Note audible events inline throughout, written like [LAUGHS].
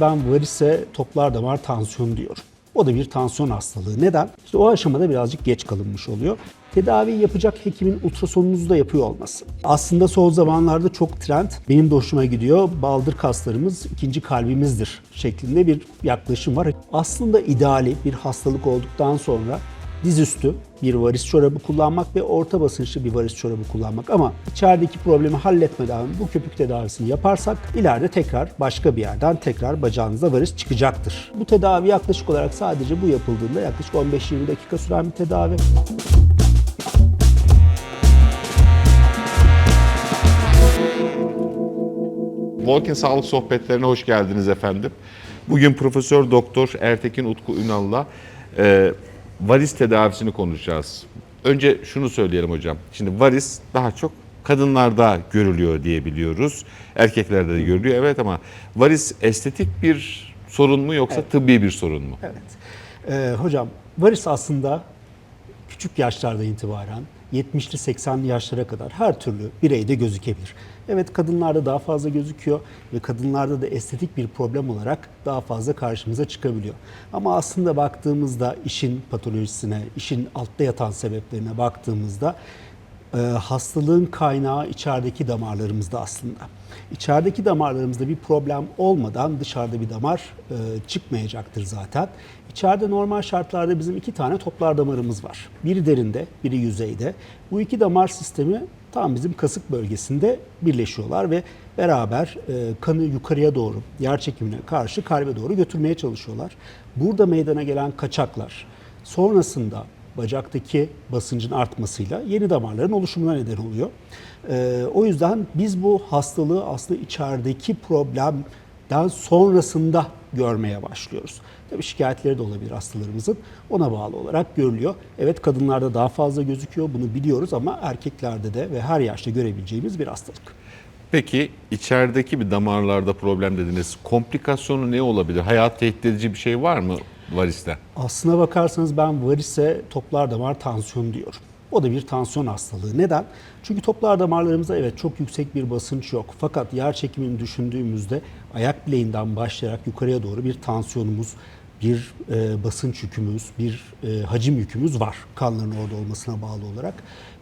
Ben varise toplar damar tansiyonu diyorum. O da bir tansiyon hastalığı. Neden? İşte o aşamada birazcık geç kalınmış oluyor. Tedavi yapacak hekimin ultrasonunuzu da yapıyor olması. Aslında son zamanlarda çok trend, benim de hoşuma gidiyor. Baldır kaslarımız ikinci kalbimizdir şeklinde bir yaklaşım var. Aslında ideali bir hastalık olduktan sonra dizüstü bir varis çorabı kullanmak ve orta basınçlı bir varis çorabı kullanmak. Ama içerideki problemi halletmeden bu köpük tedavisini yaparsak ileride tekrar başka bir yerden tekrar bacağınıza varis çıkacaktır. Bu tedavi yaklaşık olarak sadece bu yapıldığında yaklaşık 15-20 dakika süren bir tedavi. Volkin Sağlık Sohbetlerine hoş geldiniz efendim. Bugün Profesör Doktor Ertekin Utku Ünal'la e, varis tedavisini konuşacağız. Önce şunu söyleyelim hocam. Şimdi varis daha çok kadınlarda görülüyor diye biliyoruz. Erkeklerde de görülüyor evet ama varis estetik bir sorun mu yoksa tıbbi bir sorun mu? Evet. Ee, hocam varis aslında küçük yaşlarda itibaren 70'li 80'li yaşlara kadar her türlü bireyde gözükebilir. Evet kadınlarda daha fazla gözüküyor ve kadınlarda da estetik bir problem olarak daha fazla karşımıza çıkabiliyor. Ama aslında baktığımızda işin patolojisine, işin altta yatan sebeplerine baktığımızda e, hastalığın kaynağı içerideki damarlarımızda aslında. İçerideki damarlarımızda bir problem olmadan dışarıda bir damar e, çıkmayacaktır zaten. İçeride normal şartlarda bizim iki tane toplar damarımız var. Biri derinde, biri yüzeyde. Bu iki damar sistemi tam bizim kasık bölgesinde birleşiyorlar ve beraber e, kanı yukarıya doğru, yer çekimine karşı kalbe doğru götürmeye çalışıyorlar. Burada meydana gelen kaçaklar sonrasında bacaktaki basıncın artmasıyla yeni damarların oluşumuna neden oluyor. Ee, o yüzden biz bu hastalığı aslında içerideki problemden sonrasında görmeye başlıyoruz. Tabii şikayetleri de olabilir hastalarımızın. Ona bağlı olarak görülüyor. Evet kadınlarda daha fazla gözüküyor bunu biliyoruz ama erkeklerde de ve her yaşta görebileceğimiz bir hastalık. Peki içerideki bir damarlarda problem dediniz. Komplikasyonu ne olabilir? Hayat tehdit edici bir şey var mı variste? Aslına bakarsanız ben varise toplar damar tansiyonu diyorum. O da bir tansiyon hastalığı. Neden? Çünkü toplar damarlarımızda evet çok yüksek bir basınç yok. Fakat yer çekimini düşündüğümüzde ayak bileğinden başlayarak yukarıya doğru bir tansiyonumuz, bir e, basınç yükümüz, bir e, hacim yükümüz var kanların orada olmasına bağlı olarak.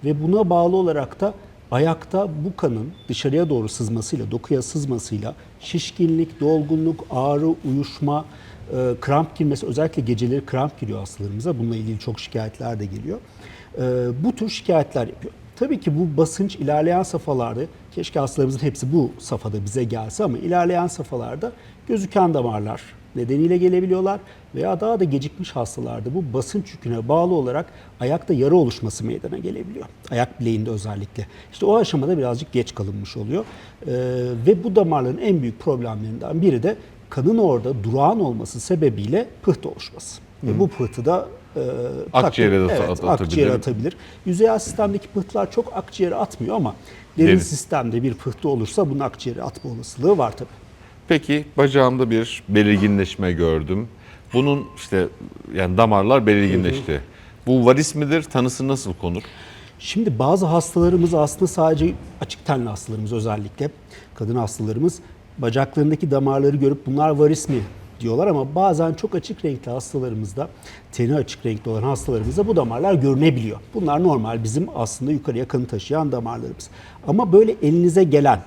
Ve buna bağlı olarak da ayakta bu kanın dışarıya doğru sızmasıyla, dokuya sızmasıyla şişkinlik, dolgunluk, ağrı, uyuşma, e, kramp girmesi özellikle geceleri kramp giriyor hastalarımıza. Bununla ilgili çok şikayetler de geliyor. E, bu tür şikayetler yapıyor. Tabii ki bu basınç ilerleyen safhalarda, keşke hastalarımızın hepsi bu safhada bize gelse ama ilerleyen safhalarda gözüken damarlar nedeniyle gelebiliyorlar veya daha da gecikmiş hastalarda bu basınç yüküne bağlı olarak ayakta yara oluşması meydana gelebiliyor. Ayak bileğinde özellikle. İşte o aşamada birazcık geç kalınmış oluyor. E, ve bu damarların en büyük problemlerinden biri de kanın orada durağan olması sebebiyle pıhtı oluşması. Ve bu pıhtı da e, Akciğere de takip- at- evet, atabilir. akciğere atabilir. Yüzeyel sistemdeki pıhtılar çok akciğere atmıyor ama derin Derin. sistemde bir pıhtı olursa bunun akciğere atma olasılığı var tabii. Peki bacağımda bir belirginleşme gördüm. Bunun işte yani damarlar belirginleşti. Bu varis midir? Tanısı nasıl konur? Şimdi bazı hastalarımız aslında sadece açık tenli hastalarımız özellikle kadın hastalarımız bacaklarındaki damarları görüp bunlar varis mi diyorlar ama bazen çok açık renkli hastalarımızda teni açık renkli olan hastalarımızda bu damarlar görünebiliyor. Bunlar normal bizim aslında yukarıya kanı taşıyan damarlarımız. Ama böyle elinize gelen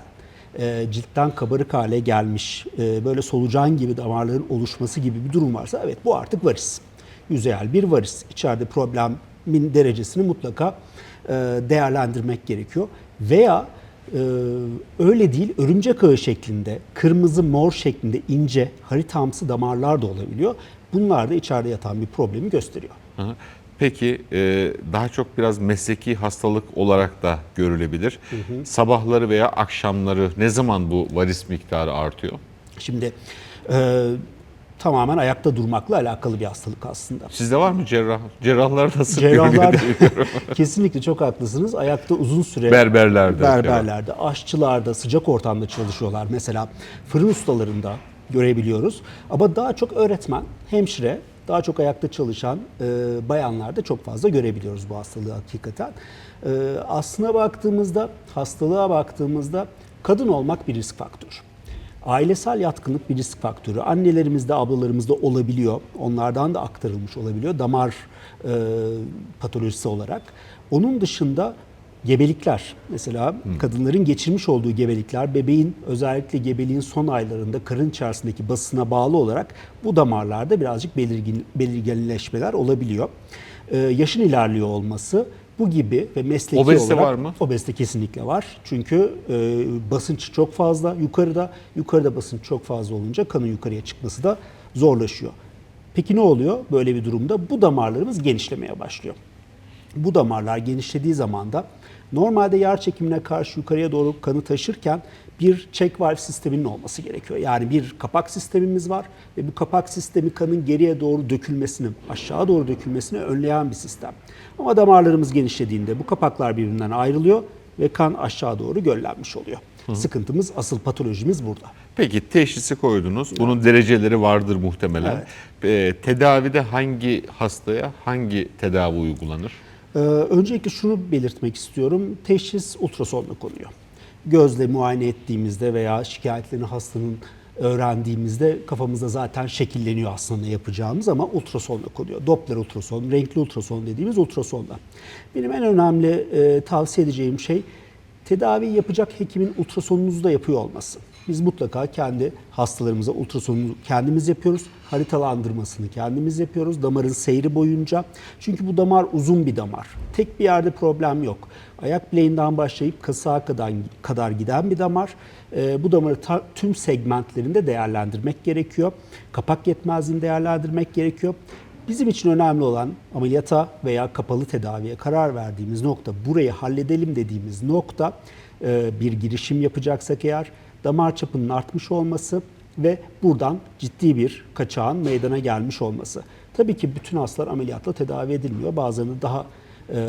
e, ciltten kabarık hale gelmiş, e, böyle solucan gibi damarların oluşması gibi bir durum varsa evet bu artık varis. Yüzeyel bir varis. İçeride problemin derecesini mutlaka e, değerlendirmek gerekiyor. Veya e, öyle değil, örümcek ağı şeklinde, kırmızı mor şeklinde ince haritamsı damarlar da olabiliyor. Bunlar da içeride yatan bir problemi gösteriyor. Hı hı. Peki e, daha çok biraz mesleki hastalık olarak da görülebilir. Sabahları veya akşamları ne zaman bu varis miktarı artıyor? Şimdi e, tamamen ayakta durmakla alakalı bir hastalık aslında. Sizde var mı cerrah? Cerrahlar nasıl Cerrahlar [LAUGHS] [LAUGHS] kesinlikle çok haklısınız. Ayakta uzun süre Berberlerde. berberlerde, aşçılarda, sıcak ortamda çalışıyorlar. Mesela fırın ustalarında görebiliyoruz. Ama daha çok öğretmen, hemşire, daha çok ayakta çalışan e, bayanlarda çok fazla görebiliyoruz bu hastalığı hakikaten. E, aslına baktığımızda, hastalığa baktığımızda kadın olmak bir risk faktörü. Ailesel yatkınlık bir risk faktörü. Annelerimizde, ablalarımızda olabiliyor. Onlardan da aktarılmış olabiliyor damar e, patolojisi olarak. Onun dışında gebelikler mesela kadınların geçirmiş olduğu gebelikler bebeğin özellikle gebeliğin son aylarında karın içerisindeki basına bağlı olarak bu damarlarda birazcık belirgin, belirginleşmeler olabiliyor. Ee, yaşın ilerliyor olması bu gibi ve mesleki Obezite olarak var mı? obezite kesinlikle var. Çünkü e, basınç çok fazla yukarıda, yukarıda basınç çok fazla olunca kanın yukarıya çıkması da zorlaşıyor. Peki ne oluyor böyle bir durumda? Bu damarlarımız genişlemeye başlıyor. Bu damarlar genişlediği zaman da normalde yer çekimine karşı yukarıya doğru kanı taşırken bir check valve sisteminin olması gerekiyor. Yani bir kapak sistemimiz var ve bu kapak sistemi kanın geriye doğru dökülmesini, aşağı doğru dökülmesini önleyen bir sistem. Ama damarlarımız genişlediğinde bu kapaklar birbirinden ayrılıyor ve kan aşağı doğru göllenmiş oluyor. Sıkıntımız, asıl patolojimiz burada. Peki teşhisi koydunuz. Bunun dereceleri vardır muhtemelen. Ee, tedavide hangi hastaya hangi tedavi uygulanır? Ee, öncelikle şunu belirtmek istiyorum. Teşhis ultrasonla konuyor. Gözle muayene ettiğimizde veya şikayetlerini hastanın öğrendiğimizde kafamızda zaten şekilleniyor aslında ne yapacağımız ama ultrasonla konuyor. Doppler ultrason, renkli ultrason dediğimiz ultrasonla. Benim en önemli e, tavsiye edeceğim şey tedavi yapacak hekimin ultrasonunuzu da yapıyor olması. Biz mutlaka kendi hastalarımıza ultrasonunu kendimiz yapıyoruz. Haritalandırmasını kendimiz yapıyoruz damarın seyri boyunca. Çünkü bu damar uzun bir damar. Tek bir yerde problem yok. Ayak bileğinden başlayıp kasığa kadar, kadar giden bir damar. Ee, bu damarı ta- tüm segmentlerinde değerlendirmek gerekiyor. Kapak yetmezliğini değerlendirmek gerekiyor. Bizim için önemli olan ameliyata veya kapalı tedaviye karar verdiğimiz nokta, burayı halledelim dediğimiz nokta e, bir girişim yapacaksak eğer damar çapının artmış olması ve buradan ciddi bir kaçağın meydana gelmiş olması. Tabii ki bütün hastalar ameliyatla tedavi edilmiyor. Bazılarında daha e,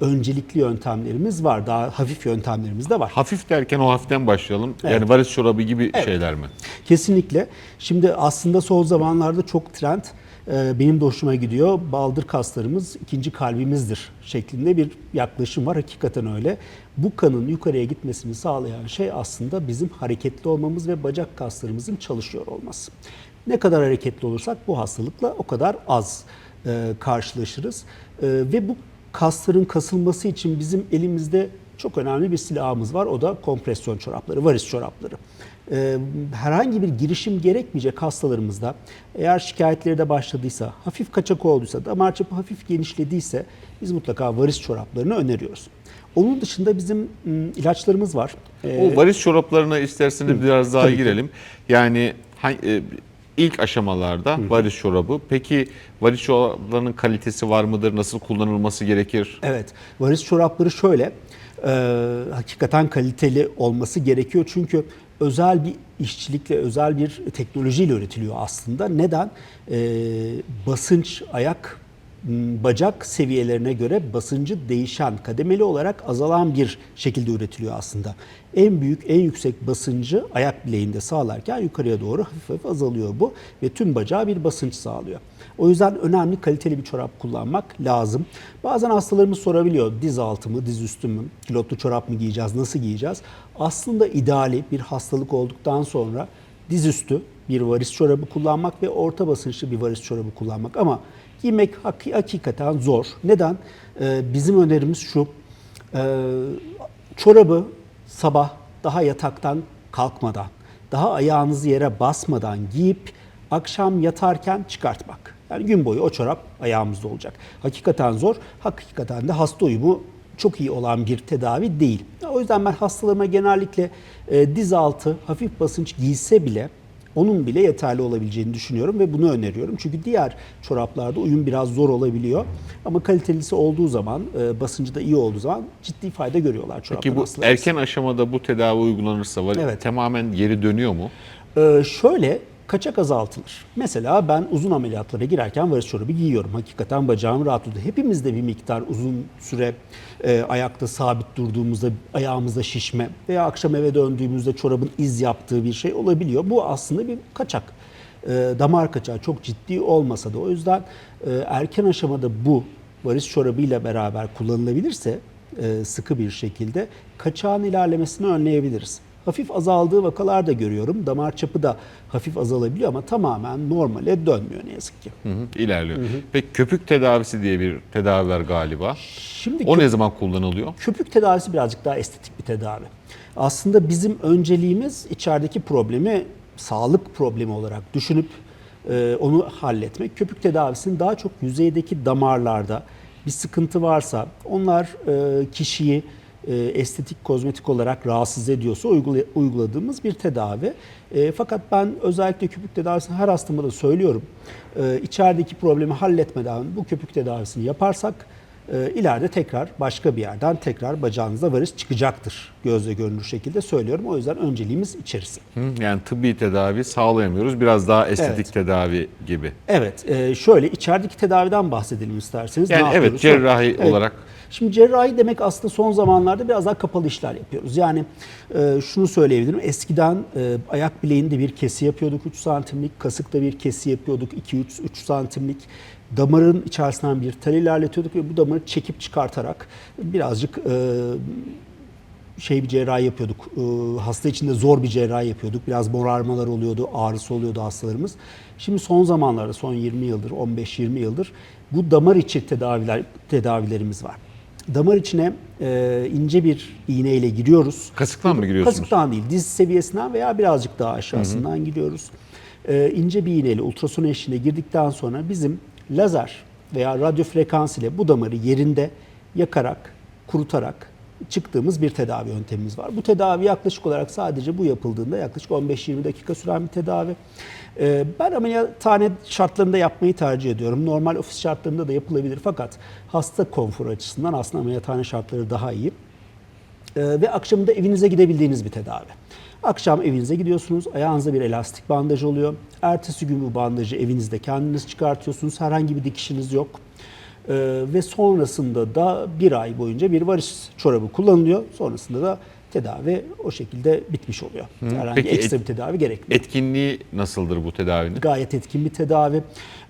öncelikli yöntemlerimiz var, daha hafif yöntemlerimiz de var. Hafif derken o hafiften başlayalım. Evet. Yani varis çorabı gibi şeyler mi? Kesinlikle. Şimdi aslında son zamanlarda çok trend benim de hoşuma gidiyor. Baldır kaslarımız ikinci kalbimizdir şeklinde bir yaklaşım var. Hakikaten öyle. Bu kanın yukarıya gitmesini sağlayan şey aslında bizim hareketli olmamız ve bacak kaslarımızın çalışıyor olması. Ne kadar hareketli olursak bu hastalıkla o kadar az e, karşılaşırız. E, ve bu kasların kasılması için bizim elimizde çok önemli bir silahımız var. O da kompresyon çorapları, varis çorapları. Ee, herhangi bir girişim gerekmeyecek hastalarımızda eğer şikayetleri de başladıysa, hafif kaçak olduysa, damar çapı hafif genişlediyse biz mutlaka varis çoraplarını öneriyoruz. Onun dışında bizim m, ilaçlarımız var. Ee, O varis çoraplarına isterseniz biraz daha tabii girelim. Yani e, ilk aşamalarda varis çorabı. Peki varis çoraplarının kalitesi var mıdır? Nasıl kullanılması gerekir? Evet, varis çorapları şöyle, hakikaten kaliteli olması gerekiyor. Çünkü özel bir işçilikle, özel bir teknolojiyle üretiliyor aslında. Neden? E, basınç, ayak, bacak seviyelerine göre basıncı değişen, kademeli olarak azalan bir şekilde üretiliyor aslında. En büyük, en yüksek basıncı ayak bileğinde sağlarken yukarıya doğru hafif hafif azalıyor bu ve tüm bacağa bir basınç sağlıyor. O yüzden önemli kaliteli bir çorap kullanmak lazım. Bazen hastalarımız sorabiliyor diz altı mı, diz üstü mü, kilotlu çorap mı giyeceğiz, nasıl giyeceğiz? Aslında ideali bir hastalık olduktan sonra diz üstü bir varis çorabı kullanmak ve orta basınçlı bir varis çorabı kullanmak. Ama giymek hak- hakikaten zor. Neden? Ee, bizim önerimiz şu, ee, çorabı sabah daha yataktan kalkmadan, daha ayağınızı yere basmadan giyip akşam yatarken çıkartmak. Yani gün boyu o çorap ayağımızda olacak. Hakikaten zor, hakikaten de hasta uyumu çok iyi olan bir tedavi değil. O yüzden ben hastalarıma genellikle e, diz altı hafif basınç giyse bile onun bile yeterli olabileceğini düşünüyorum ve bunu öneriyorum. Çünkü diğer çoraplarda uyum biraz zor olabiliyor. Ama kalitelisi olduğu zaman, e, basıncı da iyi olduğu zaman ciddi fayda görüyorlar çoraptan Peki bu erken aşamada bu tedavi uygulanırsa var, Evet. tamamen geri dönüyor mu? Ee, şöyle kaçak azaltılır. Mesela ben uzun ameliyatlara girerken varis çorabı giyiyorum. Hakikaten bacağım rahat oluyor. Hepimiz de bir miktar uzun süre e, ayakta sabit durduğumuzda ayağımızda şişme veya akşam eve döndüğümüzde çorabın iz yaptığı bir şey olabiliyor. Bu aslında bir kaçak. E, damar kaçağı çok ciddi olmasa da o yüzden e, erken aşamada bu varis çorabıyla beraber kullanılabilirse e, sıkı bir şekilde kaçağın ilerlemesini önleyebiliriz. Hafif azaldığı vakalar da görüyorum. Damar çapı da hafif azalabiliyor ama tamamen normale dönmüyor ne yazık ki. Hı hı, ilerliyor. Peki köpük tedavisi diye bir tedavi var galiba. Şimdi O ne zaman kullanılıyor? köpük tedavisi birazcık daha estetik bir tedavi. Aslında bizim önceliğimiz içerideki problemi sağlık problemi olarak düşünüp e, onu halletmek. Köpük tedavisinin daha çok yüzeydeki damarlarda bir sıkıntı varsa onlar e, kişiyi e, estetik kozmetik olarak rahatsız ediyorsa uygula- uyguladığımız bir tedavi. E, fakat ben özellikle köpük tedavisini her hastama da söylüyorum. E, içerideki problemi halletmeden bu köpük tedavisini yaparsak e, ileride tekrar başka bir yerden tekrar bacağınızda varis çıkacaktır. Gözle görünür şekilde söylüyorum. O yüzden önceliğimiz içerisi. Hı, Yani tıbbi tedavi sağlayamıyoruz. Biraz daha estetik Evet. tedavi gibi. Evet, e, şöyle içerideki tedaviden bahsedelim isterseniz. Yani Ne evet, yapıyoruz? cerrahi olarak. Şimdi cerrahi demek aslında son zamanlarda biraz daha kapalı işler yapıyoruz. Yani e, şunu söyleyebilirim. Eskiden e, ayak bileğinde bir kesi yapıyorduk 3 santimlik, kasıkta bir kesi yapıyorduk 2-3 santimlik. Damarın içerisinden bir tel ilerletiyorduk ve bu damarı çekip çıkartarak birazcık e, şey bir cerrahi yapıyorduk. Ee, hasta içinde zor bir cerrahi yapıyorduk. Biraz morarmalar oluyordu, ağrısı oluyordu hastalarımız. Şimdi son zamanlarda, son 20 yıldır, 15-20 yıldır bu damar içi tedaviler tedavilerimiz var. Damar içine e, ince bir iğneyle giriyoruz. Kasıktan mı giriyorsunuz? Kasıktan değil, diz seviyesinden veya birazcık daha aşağısından giriyoruz. Ee, ince bir iğneyle ultrason eşliğinde girdikten sonra bizim lazer veya radyo frekans ile bu damarı yerinde yakarak, kurutarak çıktığımız bir tedavi yöntemimiz var. Bu tedavi yaklaşık olarak sadece bu yapıldığında yaklaşık 15-20 dakika süren bir tedavi. Ee, ben ameliyathane şartlarında yapmayı tercih ediyorum. Normal ofis şartlarında da yapılabilir fakat hasta konforu açısından aslında ameliyathane şartları daha iyi. Ee, ve akşamında evinize gidebildiğiniz bir tedavi. Akşam evinize gidiyorsunuz, ayağınızda bir elastik bandaj oluyor. Ertesi gün bu bandajı evinizde kendiniz çıkartıyorsunuz, herhangi bir dikişiniz yok. Ee, ve sonrasında da bir ay boyunca bir varis çorabı kullanılıyor. Sonrasında da tedavi o şekilde bitmiş oluyor. Herhangi Peki ekstra bir tedavi gerekmiyor. Etkinliği nasıldır bu tedavinin? Gayet etkin bir tedavi.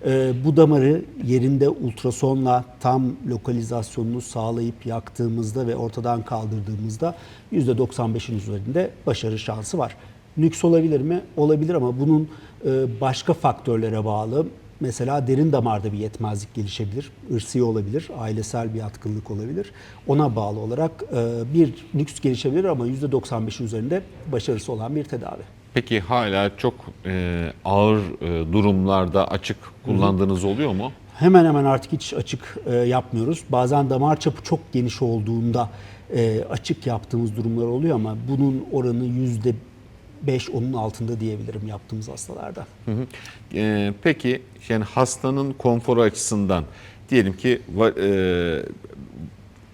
Ee, bu damarı yerinde ultrasonla tam lokalizasyonunu sağlayıp yaktığımızda ve ortadan kaldırdığımızda %95'in üzerinde başarı şansı var. Nüks olabilir mi? Olabilir ama bunun e, başka faktörlere bağlı. Mesela derin damarda bir yetmezlik gelişebilir, ırsi olabilir, ailesel bir yatkınlık olabilir. Ona bağlı olarak e, bir nüks gelişebilir ama %95'in üzerinde başarısı olan bir tedavi. Peki hala çok e, ağır e, durumlarda açık kullandığınız oluyor mu? Hemen hemen artık hiç açık e, yapmıyoruz. Bazen damar çapı çok geniş olduğunda e, açık yaptığımız durumlar oluyor ama bunun oranı yüzde beş onun altında diyebilirim yaptığımız hastalarda. Hı hı. E, peki yani hastanın konforu açısından diyelim ki e,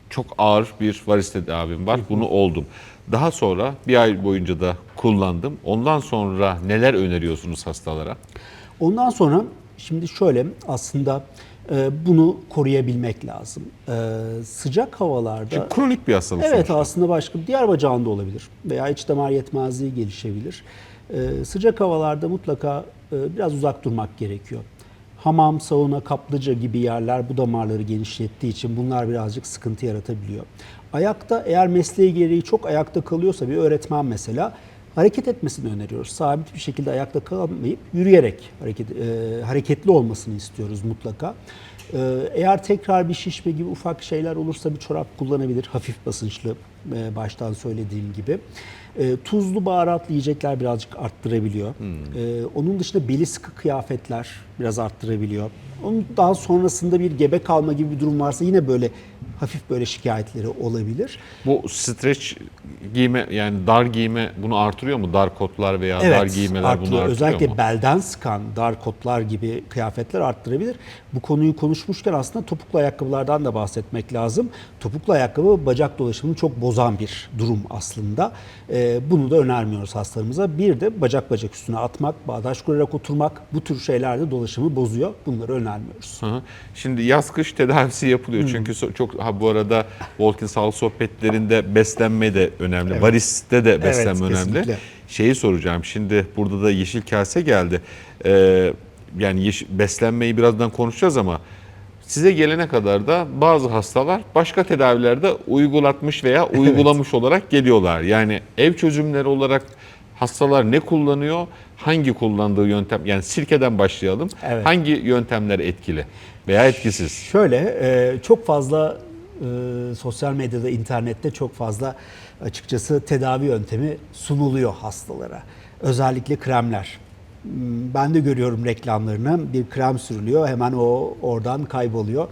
çok ağır bir varis tedavim var. Bunu oldum. Daha sonra bir ay boyunca da kullandım. Ondan sonra neler öneriyorsunuz hastalara? Ondan sonra şimdi şöyle aslında e, bunu koruyabilmek lazım. E, sıcak havalarda Çünkü kronik bir hastalık Evet sonuçta. aslında başka diğer bacağında olabilir veya iç damar yetmezliği gelişebilir. Ee, sıcak havalarda mutlaka e, biraz uzak durmak gerekiyor. Hamam, sauna, kaplıca gibi yerler bu damarları genişlettiği için bunlar birazcık sıkıntı yaratabiliyor. Ayakta eğer mesleği gereği çok ayakta kalıyorsa bir öğretmen mesela hareket etmesini öneriyoruz. Sabit bir şekilde ayakta kalmayıp yürüyerek hareket, e, hareketli olmasını istiyoruz mutlaka. Ee, Eğer tekrar bir şişme gibi ufak şeyler olursa bir çorap kullanabilir. Hafif basınçlı e, baştan söylediğim gibi. E, Tuzlu baharatlı yiyecekler birazcık arttırabiliyor. E, Onun dışında beli sıkı kıyafetler biraz arttırabiliyor. Onun daha sonrasında bir gebe kalma gibi bir durum varsa yine böyle hafif böyle şikayetleri olabilir. Bu streç giyme yani dar giyme bunu artırıyor mu? Dar kotlar veya dar giymeler bunu arttırıyor. artırıyor Özellikle mu? belden sıkan dar kotlar gibi kıyafetler arttırabilir. Bu konuyu konuşmuşken aslında topuklu ayakkabılardan da bahsetmek lazım. Topuklu ayakkabı bacak dolaşımını çok bozan bir durum aslında. Ee, bunu da önermiyoruz hastalarımıza. Bir de bacak bacak üstüne atmak, bağdaş kurarak oturmak bu tür şeyler de dolaşımı bozuyor. Bunları önermiyoruz. Hı hı. Şimdi yaz kış tedavisi yapılıyor çünkü so- çok ha bu arada Walking Sağlık sohbetlerinde beslenme de önemli. Variste de beslenme önemli. kesinlikle. Şeyi soracağım şimdi burada da yeşil kase geldi. Ee, yani yeş- beslenmeyi birazdan konuşacağız ama Size gelene kadar da bazı hastalar başka tedavilerde uygulatmış veya uygulamış olarak geliyorlar. Yani ev çözümleri olarak hastalar ne kullanıyor? Hangi kullandığı yöntem? Yani sirkeden başlayalım. Evet. Hangi yöntemler etkili veya etkisiz? Şöyle e, çok fazla e, sosyal medyada, internette çok fazla açıkçası tedavi yöntemi sunuluyor hastalara. Özellikle kremler. Hmm, Ben de görüyorum reklamlarını. Bir krem sürülüyor, hemen o oradan kayboluyor.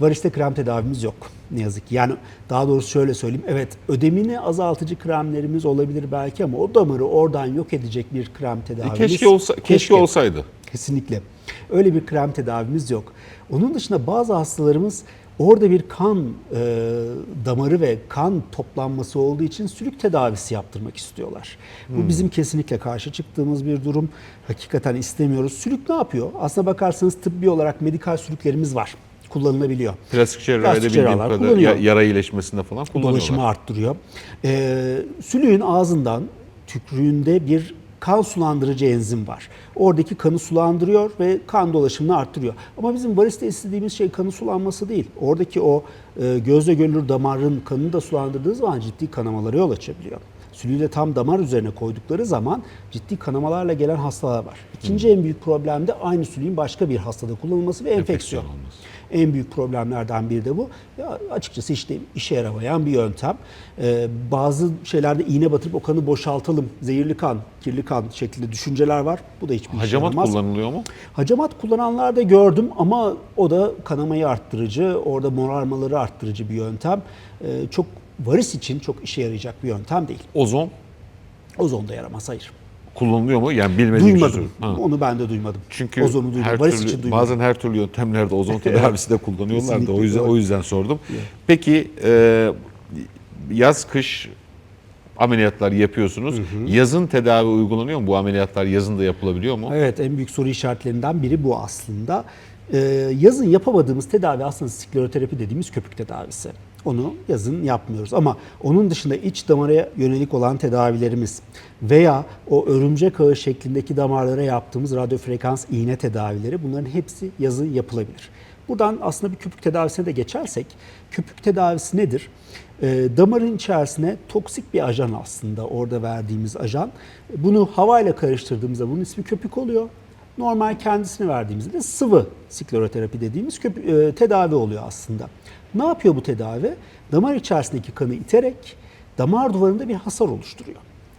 Variste krem tedavimiz yok ne yazık ki. Yani daha doğrusu şöyle söyleyeyim. Evet ödemini azaltıcı kremlerimiz olabilir belki ama o damarı oradan yok edecek bir krem E, tedavimiz. keşke olsa keşke, olsaydı. Kesinlikle. Öyle bir krem tedavimiz yok. Onun dışında bazı hastalarımız orada bir kan e, damarı ve kan toplanması olduğu için sülük tedavisi yaptırmak istiyorlar. Bu bizim kesinlikle karşı çıktığımız bir durum. Hakikaten istemiyoruz. Sülük ne yapıyor? Aslına bakarsanız tıbbi olarak medikal sülüklerimiz var. Kullanılabiliyor. Plastik cerrahide bildiğim cerrahlar kadar kullanıyor. ya- yara iyileşmesinde falan kullanıyorlar. Dolaşımı arttırıyor. Ee, sülüğün ağzından tükrüğünde bir kan sulandırıcı enzim var. Oradaki kanı sulandırıyor ve kan dolaşımını arttırıyor. Ama bizim variste istediğimiz şey kanı sulanması değil. Oradaki o e, gözle görülür damarın kanını da sulandırdığı zaman ciddi kanamalara yol açabiliyor. Sülüğü de tam damar üzerine koydukları zaman ciddi kanamalarla gelen hastalar var. İkinci en büyük problem de aynı sülüğün başka bir hastada kullanılması ve enfeksiyon. olması. En büyük problemlerden biri de bu. Ya açıkçası işte işe yaramayan bir yöntem. Ee, bazı şeylerde iğne batırıp o kanı boşaltalım, zehirli kan, kirli kan şeklinde düşünceler var. Bu da hiçbir işe Hacamat yaramaz. kullanılıyor mu? Hacamat kullananlar da gördüm ama o da kanamayı arttırıcı, orada morarmaları arttırıcı bir yöntem. Ee, çok varis için çok işe yarayacak bir yöntem değil. Ozon Ozon da yaramaz, hayır. Kullanılıyor mu? Yani bilmediğim bir şey Duymadım. Ha. Onu ben de duymadım. Çünkü Ozonu duymadım. her Varis türlü, için duymadım. bazen her türlü yöntemlerde ozon [LAUGHS] tedavisi de kullanıyorlar da o yüzden o yüzden sordum. Peki e, yaz kış ameliyatlar yapıyorsunuz. Yazın tedavi uygulanıyor mu? Bu ameliyatlar yazın da yapılabiliyor mu? Evet en büyük soru işaretlerinden biri bu aslında. Ee, yazın yapamadığımız tedavi aslında skleroterapi dediğimiz köpük tedavisi. Onu yazın yapmıyoruz ama onun dışında iç damara yönelik olan tedavilerimiz veya o örümcek ağı şeklindeki damarlara yaptığımız radyo frekans iğne tedavileri bunların hepsi yazın yapılabilir. Buradan aslında bir köpük tedavisine de geçersek, köpük tedavisi nedir? Ee, damarın içerisine toksik bir ajan aslında orada verdiğimiz ajan. Bunu havayla karıştırdığımızda bunun ismi köpük oluyor. Normal kendisini verdiğimizde de sıvı skleroterapi dediğimiz köpü- e, tedavi oluyor aslında. Ne yapıyor bu tedavi? Damar içerisindeki kanı iterek damar duvarında bir hasar oluşturuyor.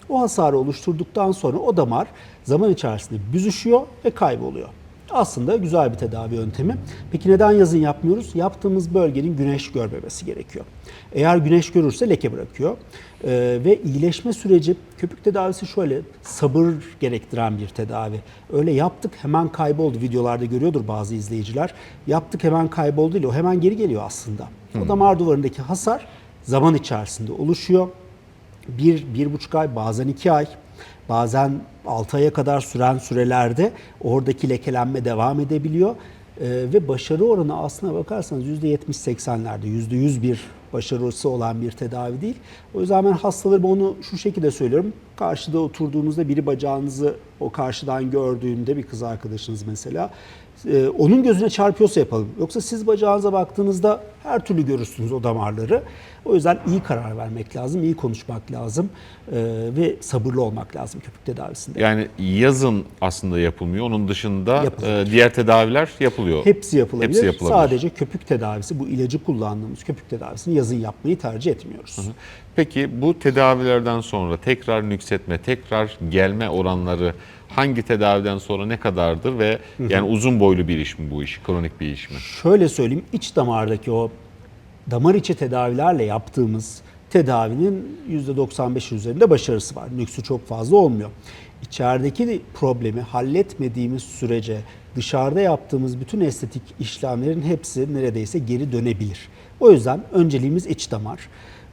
O hasarı oluşturduktan sonra o damar zaman içerisinde büzüşüyor ve kayboluyor. Aslında güzel bir tedavi yöntemi. Peki neden yazın yapmıyoruz? Yaptığımız bölgenin güneş görmemesi gerekiyor. Eğer güneş görürse leke bırakıyor. Ee, ve iyileşme süreci köpük tedavisi şöyle sabır gerektiren bir tedavi. Öyle yaptık hemen kayboldu. Videolarda görüyordur bazı izleyiciler. Yaptık hemen kayboldu değil o hemen geri geliyor aslında. O damar duvarındaki hasar zaman içerisinde oluşuyor bir, bir buçuk ay, bazen iki ay, bazen altı aya kadar süren sürelerde oradaki lekelenme devam edebiliyor. Ee, ve başarı oranı aslına bakarsanız %70-80'lerde, %100 bir başarısı olan bir tedavi değil. O yüzden ben hastalarıma onu şu şekilde söylüyorum. Karşıda oturduğunuzda biri bacağınızı o karşıdan gördüğünde bir kız arkadaşınız mesela e, onun gözüne çarpıyorsa yapalım. Yoksa siz bacağınıza baktığınızda her türlü görürsünüz o damarları. O yüzden iyi karar vermek lazım, iyi konuşmak lazım e, ve sabırlı olmak lazım köpük tedavisinde. Yani yazın aslında yapılmıyor. Onun dışında e, diğer tedaviler yapılıyor. Hepsi yapılabilir. Hepsi yapılabilir. Sadece köpük tedavisi, bu ilacı kullandığımız köpük tedavisini yazın yapmayı tercih etmiyoruz. Peki bu tedavilerden sonra tekrar nüksetme, tekrar gelme oranları hangi tedaviden sonra ne kadardır ve yani uzun boylu bir iş mi bu iş, kronik bir iş mi? Şöyle söyleyeyim, iç damardaki o damar içi tedavilerle yaptığımız tedavinin %95 üzerinde başarısı var. Nüksü çok fazla olmuyor. İçerideki problemi halletmediğimiz sürece dışarıda yaptığımız bütün estetik işlemlerin hepsi neredeyse geri dönebilir. O yüzden önceliğimiz iç damar.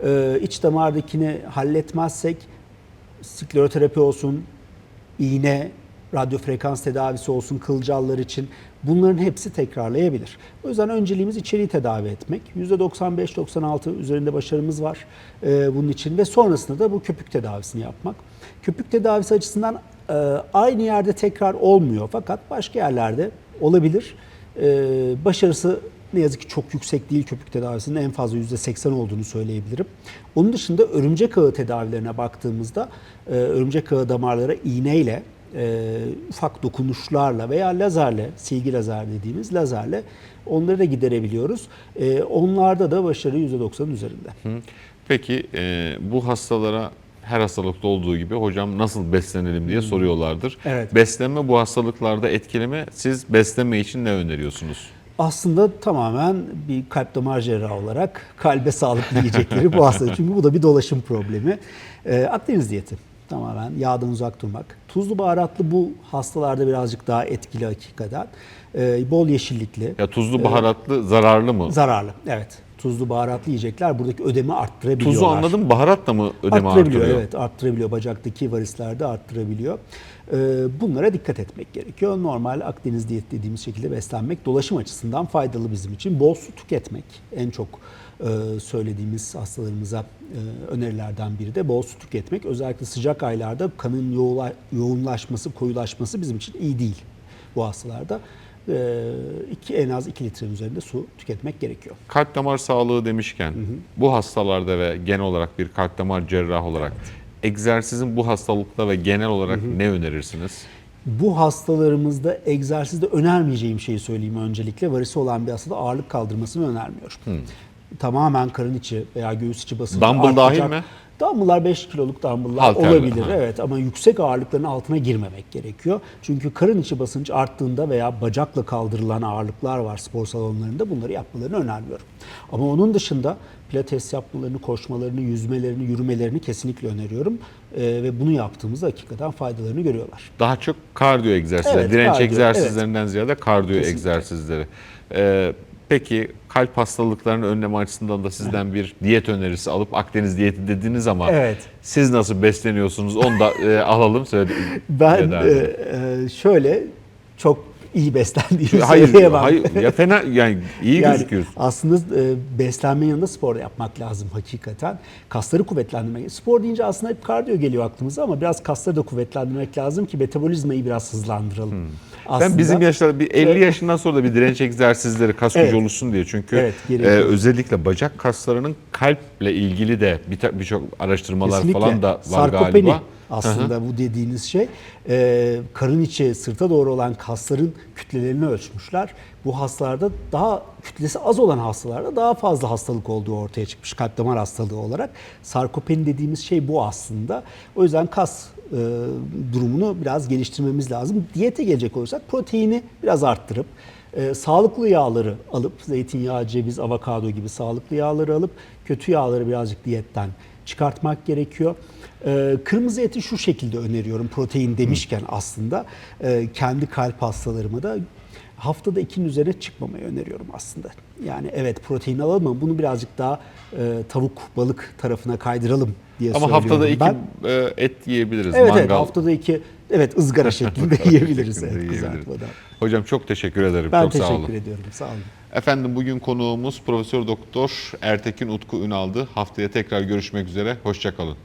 Ee, iç damardakini halletmezsek skleroterapi olsun, iğne, radyo frekans tedavisi olsun kılcallar için bunların hepsi tekrarlayabilir. O yüzden önceliğimiz içeriği tedavi etmek. %95-96 üzerinde başarımız var e, bunun için ve sonrasında da bu köpük tedavisini yapmak. Köpük tedavisi açısından e, aynı yerde tekrar olmuyor fakat başka yerlerde olabilir. E, başarısı ne yazık ki çok yüksek değil köpük tedavisinin en fazla %80 olduğunu söyleyebilirim. Onun dışında örümcek ağı tedavilerine baktığımızda e, örümcek ağı damarlara iğneyle e, ufak dokunuşlarla veya lazerle, silgi lazer dediğimiz lazerle onları da giderebiliyoruz. E, onlarda da başarı %90'ın üzerinde. Peki e, bu hastalara her hastalıkta olduğu gibi hocam nasıl beslenelim diye soruyorlardır. Evet. Beslenme bu hastalıklarda etkili mi? Siz beslenme için ne öneriyorsunuz? Aslında tamamen bir kalp damar cerrahı olarak kalbe sağlıklı yiyecekleri bu hasta. Çünkü bu da bir dolaşım problemi. Ee, Akdeniz diyeti tamamen yağdan uzak durmak. Tuzlu baharatlı bu hastalarda birazcık daha etkili hakikaten. Ee, bol yeşillikli. Ya tuzlu baharatlı zararlı mı? Zararlı. Evet. Tuzlu baharatlı yiyecekler buradaki ödemi arttırabiliyorlar. Tuzu anladım baharat da mı ödeme arttırabiliyor. arttırıyor? Evet arttırabiliyor. Bacaktaki varislerde arttırabiliyor. Ee, bunlara dikkat etmek gerekiyor. Normal Akdeniz diyet dediğimiz şekilde beslenmek dolaşım açısından faydalı bizim için. Bol su tüketmek en çok e, söylediğimiz hastalarımıza e, önerilerden biri de bol su tüketmek. Özellikle sıcak aylarda kanın yoğunlaşması, koyulaşması bizim için iyi değil bu hastalarda. Ee, iki, en az 2 litrenin üzerinde su tüketmek gerekiyor. Kalp damar sağlığı demişken bu hastalarda ve genel olarak bir kalp damar cerrahı olarak egzersizin bu hastalıkta ve genel olarak ne önerirsiniz? Bu hastalarımızda egzersizde önermeyeceğim şeyi söyleyeyim öncelikle. Varisi olan bir hastada ağırlık kaldırmasını önermiyorum. Tamamen karın içi veya göğüs içi basıncı Dumbbell dahil artacak. mi? Dumbbell'lar 5 kiloluk dumbbell'lar Halterli, olabilir. ha. Evet ama yüksek ağırlıkların altına girmemek gerekiyor. Çünkü karın içi basınç arttığında veya bacakla kaldırılan ağırlıklar var spor salonlarında bunları yapmalarını önermiyorum. Ama onun dışında pilates yapmalarını, koşmalarını, yüzmelerini, yürümelerini kesinlikle öneriyorum. Ee, ve bunu yaptığımızda hakikaten faydalarını görüyorlar. Daha çok kardiyo egzersizleri, Evet, direnç kardiyo, egzersizlerinden ziyade kardiyo Kesinlikle. egzersizleri. Ee, peki kalp hastalıklarını önleme açısından da sizden bir diyet önerisi alıp Akdeniz diyeti dediniz ama Evet. siz nasıl besleniyorsunuz onu da e, alalım söyle. Ben e, e, şöyle çok iyi beslendiğimi hayır, söyleyemem. hayır ya fena yani iyi Yani gözüküyorsun. aslında e, beslenmenin yanında spor da yapmak lazım hakikaten. Kasları kuvvetlendirmek. Spor deyince aslında hep kardiyo geliyor aklımıza ama biraz kasları da kuvvetlendirmek lazım ki metabolizmayı biraz hızlandıralım. Ben Aslında- bizim yaşlarda bir 50 Evet. yaşından sonra da bir direnç egzersizleri kas gücü Evet. oluşsun diye. Çünkü Evet, e, özellikle bacak kaslarının kalple ilgili de bir birçok araştırmalar Kesinlikle. falan da var Sarkopeni galiba. Aslında bu dediğiniz şey. Ee, karın içi sırta doğru olan kasların kütlelerini ölçmüşler. Bu hastalarda daha kütlesi az olan hastalarda daha fazla hastalık olduğu ortaya çıkmış kalp damar hastalığı olarak. Sarkopeni dediğimiz şey bu aslında. O yüzden kas e, durumunu biraz geliştirmemiz lazım. Diyete gelecek olursak proteini biraz arttırıp e, sağlıklı yağları alıp zeytinyağı, ceviz, avokado gibi sağlıklı yağları alıp kötü yağları birazcık diyetten çıkartmak gerekiyor. Ee, kırmızı eti şu şekilde öneriyorum protein demişken aslında e, kendi kalp hastalarıma da haftada ikinin üzerine çıkmamayı öneriyorum aslında. Yani evet protein alalım ama bunu birazcık daha e, tavuk balık tarafına kaydıralım diye Ama söylüyorum haftada iki e, et yiyebiliriz. Evet, Mangal. evet haftada iki evet ızgara [LAUGHS] şeklinde [LAUGHS] yiyebiliriz şeklinde evet, kızartmadan. Hocam çok teşekkür ederim. Ben çok sağ teşekkür olun. ediyorum sağ olun. Efendim bugün konuğumuz Profesör Doktor Ertekin Utku Ünal'dı. Haftaya tekrar görüşmek üzere. Hoşçakalın.